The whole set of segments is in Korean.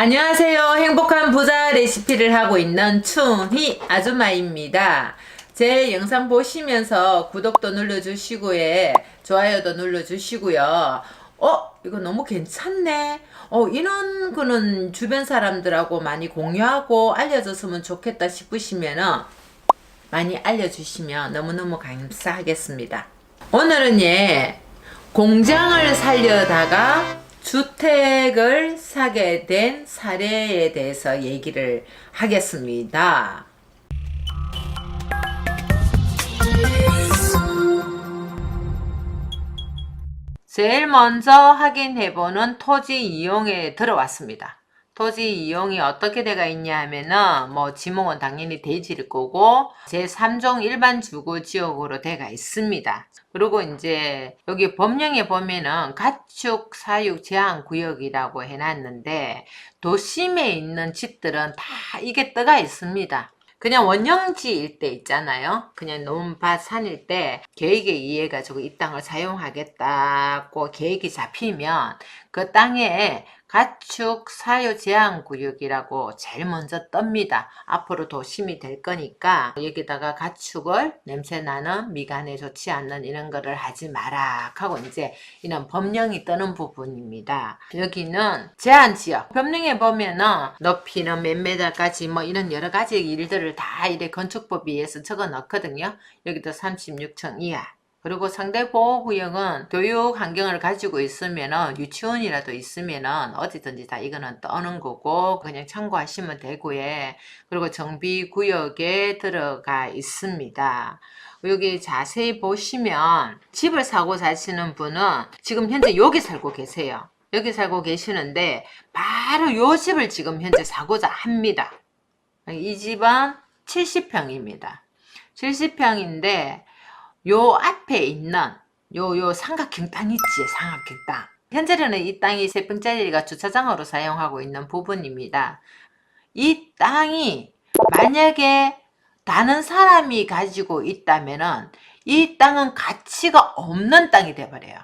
안녕하세요. 행복한 부자 레시피를 하고 있는 춘희 아줌마입니다. 제 영상 보시면서 구독도 눌러주시고요. 좋아요도 눌러주시고요. 어, 이거 너무 괜찮네. 어, 이런 거는 주변 사람들하고 많이 공유하고 알려줬으면 좋겠다 싶으시면은 많이 알려주시면 너무너무 감사하겠습니다. 오늘은 예, 공장을 살려다가 주택을 사게 된 사례에 대해서 얘기를 하겠습니다. 제일 먼저 확인해보는 토지 이용에 들어왔습니다. 토지 이용이 어떻게 돼가 있냐 하면은 뭐 지목은 당연히 대지일 거고 제3종 일반 주거 지역으로 돼가 있습니다. 그리고 이제 여기 법령에 보면은 가축 사육 제한 구역이라고 해놨는데 도심에 있는 집들은 다 이게 떠가 있습니다. 그냥 원형지 일대 있잖아요. 그냥 논밭 산일 때 계획에 의해 가지고 이 땅을 사용하겠다고 계획이 잡히면 그 땅에 가축 사유 제한 구역이라고 제일 먼저 뜹니다. 앞으로 도심이 될 거니까 여기다가 가축을 냄새 나는 미간에 좋지 않는 이런 거를 하지 마라 하고 이제 이런 법령이 뜨는 부분입니다. 여기는 제한 지역. 법령에 보면은 높이는 몇 메다까지 뭐 이런 여러 가지 일들을 다 이래 건축법위에서 적어 넣거든요. 여기도 36층 이하. 그리고 상대 보호구역은 교육 환경을 가지고 있으면은 유치원이라도 있으면은 어디든지 다 이거는 떠는 거고 그냥 참고하시면 되고요. 그리고 정비구역에 들어가 있습니다. 여기 자세히 보시면 집을 사고 사시는 분은 지금 현재 여기 살고 계세요. 여기 살고 계시는데 바로 요 집을 지금 현재 사고자 합니다. 이 집은 70평입니다. 70평인데 요 앞에 있는 요 요 삼각형 땅 있지? 삼각형 땅. 현재는 이 땅이 세 평짜리가 주차장으로 사용하고 있는 부분입니다. 이 땅이 만약에 다른 사람이 가지고 있다면 은 이 땅은 가치가 없는 땅이 돼버려요.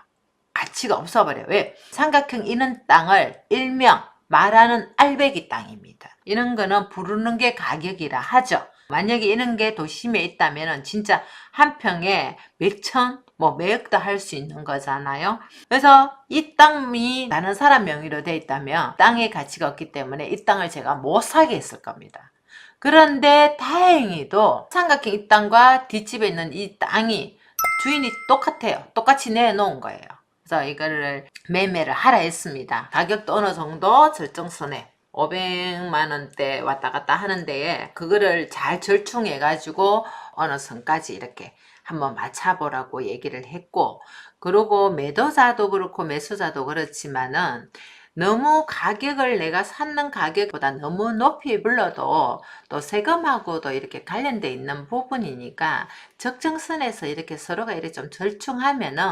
가치가 없어버려요. 왜? 삼각형 이는 땅을 일명 말하는 알배기 땅입니다. 이런 거는 부르는 게 가격이라 하죠 만약에 이런 게 도심에 있다면 진짜 한 평에 몇천 뭐 몇억도 할 수 있는 거잖아요. 그래서 이 땅이 나는 사람 명의로 돼 있다면 땅의 가치가 없기 때문에 이 땅을 제가 못 사게 했을 겁니다. 그런데 다행히도 삼각형 이 땅과 뒷집에 있는 이 땅이 주인이 똑같아요. 똑같이 내놓은 거예요. 그래서 이거를 매매를 하라 했습니다. 가격도 어느 정도 절정선에 500만 원대 왔다 갔다 하는데 그거를 잘 절충해 가지고 어느 선까지 이렇게 한번 맞춰보라고 얘기를 했고 그리고 매도자도 그렇고 매수자도 그렇지만은 너무 가격을 내가 샀는 가격보다 너무 높이 불러도 또 세금하고도 이렇게 관련돼 있는 부분이니까 적정선에서 이렇게 서로가 이렇게 좀 절충하면은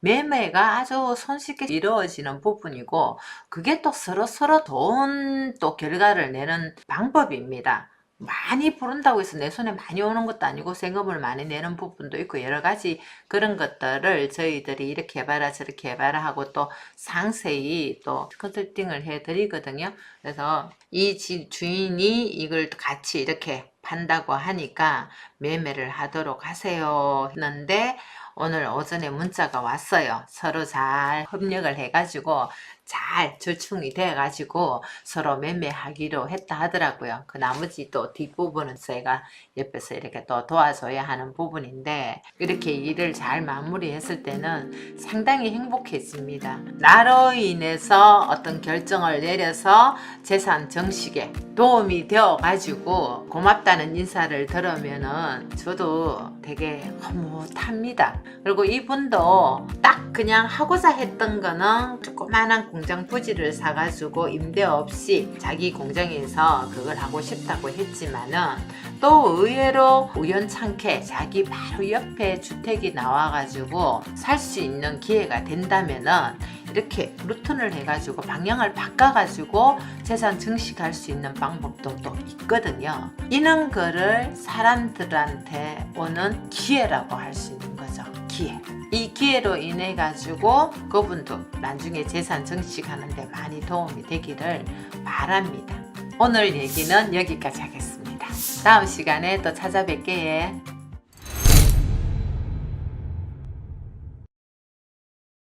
매매가 아주 손쉽게 이루어지는 부분이고 그게 또 서로 서로 좋은 또 결과를 내는 방법입니다. 많이 부른다고 해서 내 손에 많이 오는 것도 아니고 세금을 많이 내는 부분도 있고 여러 가지 그런 것들을 저희들이 이렇게 해봐라 저렇게 해봐라 하고 또 상세히 또 컨설팅을 해드리거든요. 그래서 이 집 주인이 이걸 같이 이렇게 판다고 하니까 매매를 하도록 하세요 했는데 오늘 오전에 문자가 왔어요. 서로 잘 협력을 해가지고 잘 절충이 돼가지고 서로 매매하기로 했다 하더라고요. 그 나머지 또 뒷부분은 제가 옆에서 이렇게 또 도와줘야 하는 부분인데 이렇게 일을 잘 마무리했을 때는 상당히 행복해집니다. 나로 인해서 어떤 결정을 내려서 재산 정식에 도움이 되어가지고 고맙다는 인사를 들으면은 저도 되게 흐뭇합니다. 그리고 이분도 딱 그냥 하고자 했던 거는 조그마한 공장 부지를 사가지고 임대 없이 자기 공장에서 그걸 하고 싶다고 했지만은 또 의외로 우연찮게 자기 바로 옆에 주택이 나와가지고 살 수 있는 기회가 된다면은 이렇게 루튼을 해가지고 방향을 바꿔가지고 재산 증식할 수 있는 방법도 또 있거든요. 이런 거를 사람들한테 오는 기회라고 할 수 있는 거죠. 기회. 이 기회로 인해 가지고 그분도 나중에 재산 증식하는 데 많이 도움이 되기를 바랍니다. 오늘 얘기는 여기까지 하겠습니다. 다음 시간에 또 찾아뵐게요.